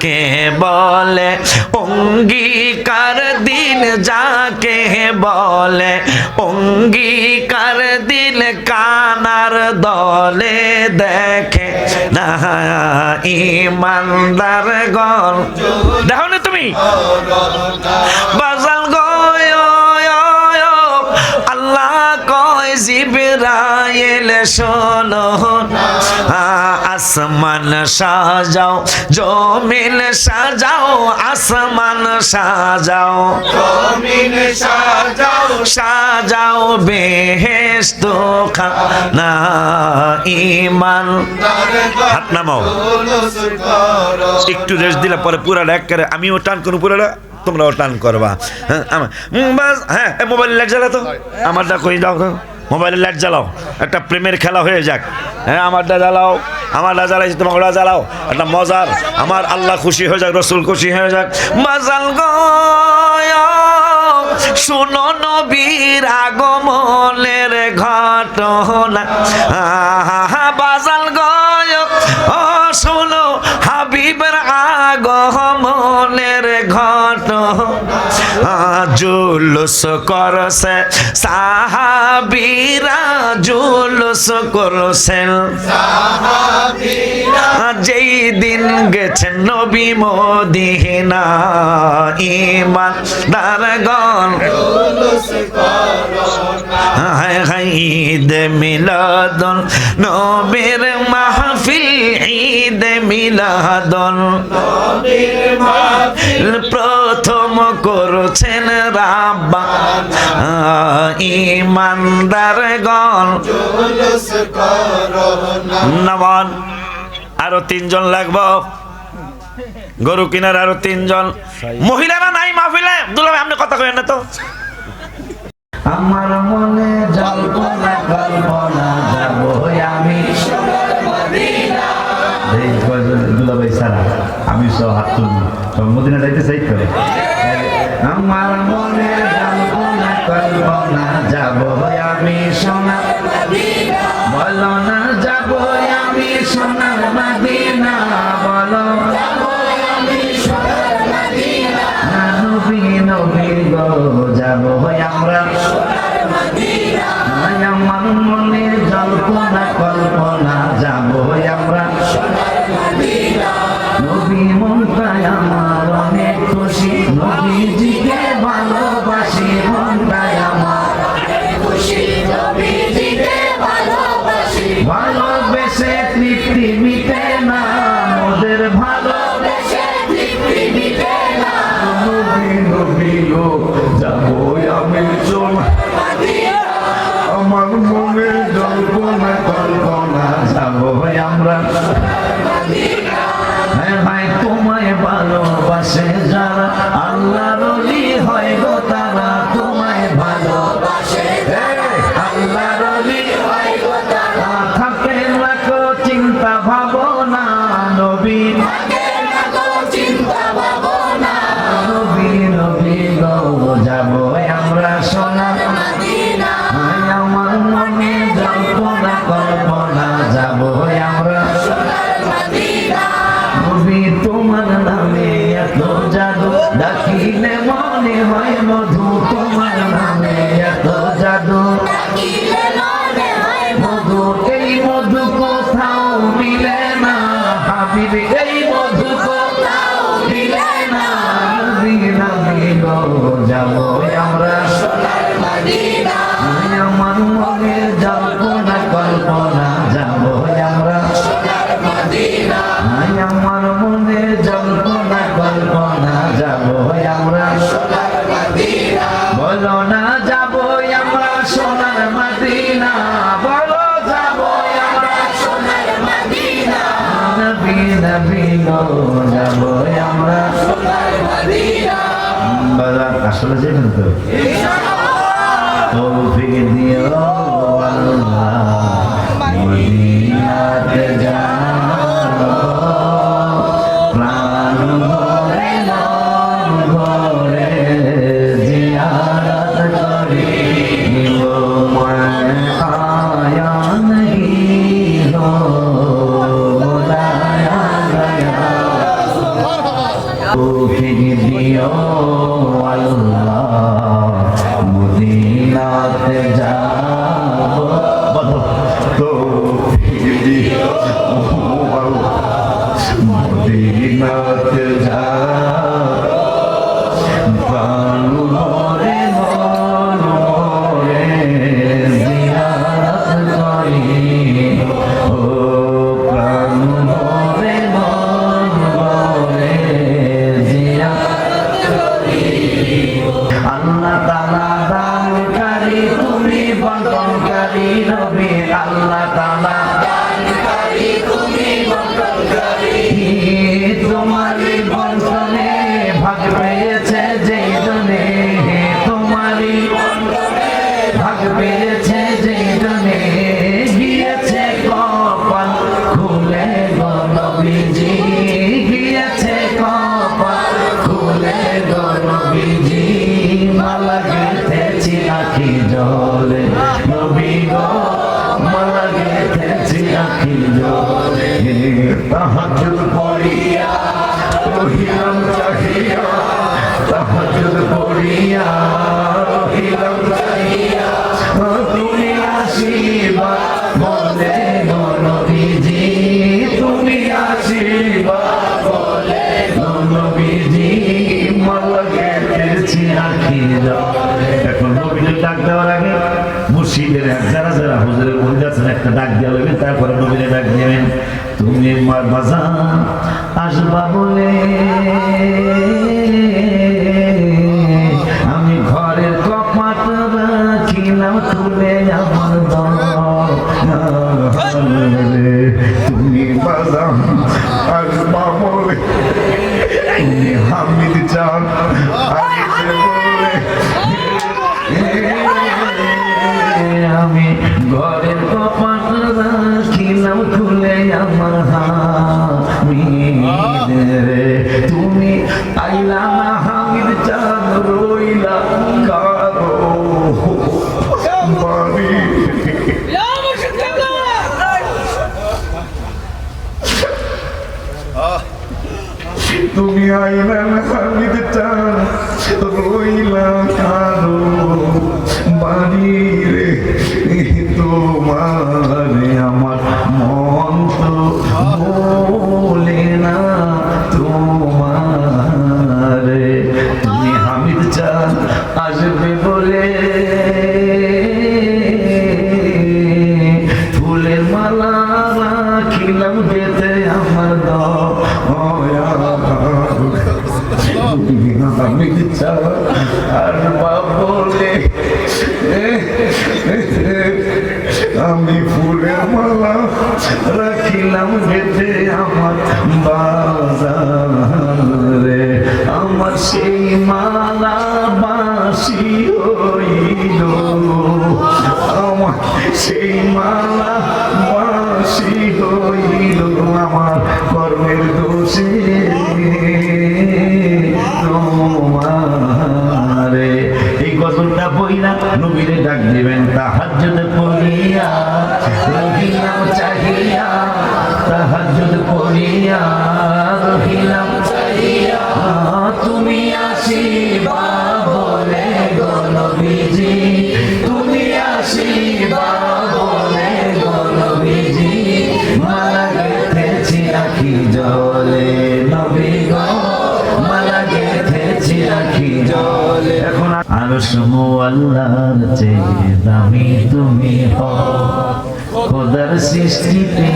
যাকে বলে, অঙ্গীকার দিন যাকে বলে, অঙ্গীকার দিন কানার দলে দেখে। না ইমানদার গল দেখো না তুমি? বাজাল গয় শোনো আসমান সাজাও জমিন সাজাও আসমান সাজাও। জমিন সাজাও সাজাও বেহেস্ত না ইমান হাত নামাও। একটু রেস্ট দিলে পরে পুরাটা এক করে আমিও টান করব পুরাটা তোমরাও টান করবা। হ্যাঁ হ্যাঁ মোবাইল লাইট জ্বালা তো আমারটা কই দাও। তো মোবাইলের লাইট জ্বালাও, একটা প্রেমের খেলা হয়ে যাক। হ্যাঁ আমারটা জ্বালাও, আমারটা জ্বালাইছি ওটা জ্বালাও। একটা মজার, আমার আল্লাহ খুশি হয়ে যাক, রসুল খুশি হয়ে যাক। মাজাল শুনো নবীর আগমনের ঘটনা। বাজাল গয়, ও শুনো হাবিবের আগমনের ঘটনা। জুলুস করছে, সাহাবিরা জুলুস করছেন। যেই দিন গেছেন নবী মদিনা ইমান দারগণ হায় ঈদ মিলাদন নবীর মাহফিল, ঈদ মিলাদন। প্রথম করছেন রাব্বা ইমানদারগণ নবন, আরও তিনজন লাগবো। গরু কিনার আরও তিনজন। মহিলারা নাই মাহফিলে? দুলাভাই, আপনি কথা কইেন না তো। আমার মনে জল্পনা কল্পনা। সব মদিনা যাইতে চাই তো আমার মনে জল্পনা কল্পনা যাব আমি সোনা। বলো তৌফিক দিও আল্লাহ। মালা গেথেছি আখি জলে তাহাজুদ পড়িয়া রহিলাম চাহিয়া তাহাজুদ পড়িয়া একটা ডাক দেওয়া লইবেন, তারপরে নবীরে ডাক দেবেন তুমি মার বাজা আসবা বলে। আমি ঘরের কপাট রাখিলাম, তুলে আমার রে, তুমি আইলা না হামিদ চাঁদ রইলা কারও তুমি আইলা না হামিদ চাঁদ রইলা কারও বাড়ি আর বলে আমি ফুলের মালা রাখিলাম যেতে আমার বাজারে। আমার সেই মালা বাসি হইল। আমার সেই মালা আর আল্লাহর চেয়ে দামি তুমি খোদার সৃষ্টিতে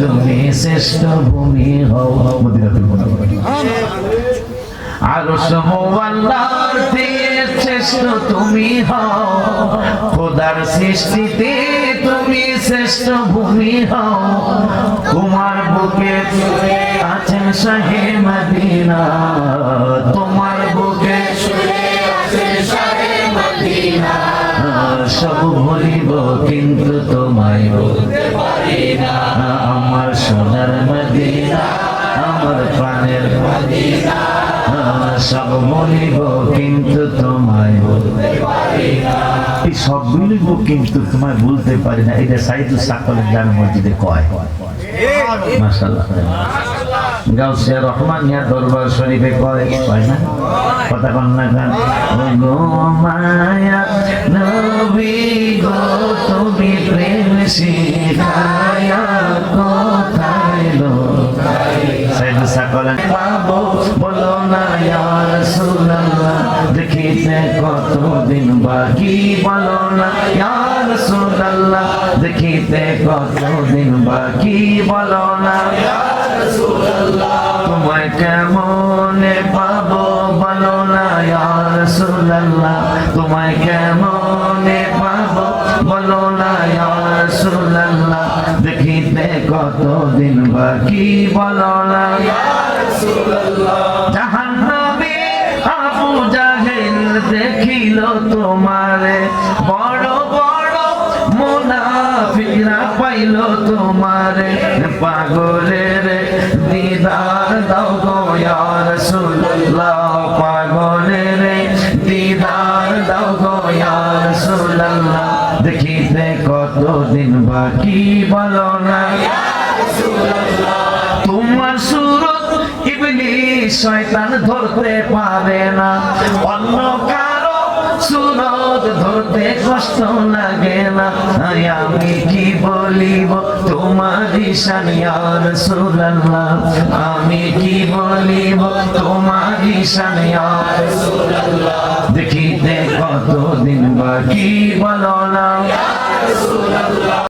তুমি শ্রেষ্ঠ ভূমি হও। মদিনাতুল আরও সমুয়াল্লাহর থেকে শ্রেষ্ঠ তুমি হও। খোদার সৃষ্টিতে তুমি শ্রেষ্ঠ ভূমি হও। তোমার বুকে আছেন শাহে মদিনা। সব ভুলিব, কিন্তু তোমায় বলতে পারি না। আমার সোনার মদিনা, আমার প্রাণের মদিনা সব বলিব কিন্তু তোমায় বলতে পারি না। সব বলিব কিন্তু তোমায় বলতে পারি না। এটা সাইদুল সাকলের জান মসজিদে কয়। মাশাআল্লাহ। গাউসিয়া রহমান ইয়া দরবার শরীফে কয় কয় না? কথা গো মায়া, নবী শিখায়া লোকাই সাইদ সকলেন পাবো বলো না ইয়া দেখিতে কতদিন বাকি? বলো না ইয়া রাসূলুল্লাহ দেখিতে কতদিন বাকি? বলো না তোমায় কেমনে না রাসূলুল্লাহ, তোমায় কেমনে পাবো? বলো না রাসূলুল্লাহ, দেখিতে কতদিন বাকি? বলো না দেখিল তোমারে। বড় বড় মুনাফিকরা পাইল তোমারে। পাগলের দিদার, দাও গো, ইয়া রাসূলুল্লাহ। কতদিন বাকি বলো না। তোমার সুরত ইবলিস শয়তান ধরতে পারে না। অন্য কারও সুরত ধরতে কষ্ট লাগে না। আমি কি বলিব? তোমার ঈশান ইয়া রাসূলুল্লাহ। আমি কি বলিব? তোমার ঈশান ইয়া রাসূলুল্লাহ। দেখিতে কতদিন বাকি বলো না। রাসূলুল্লাহ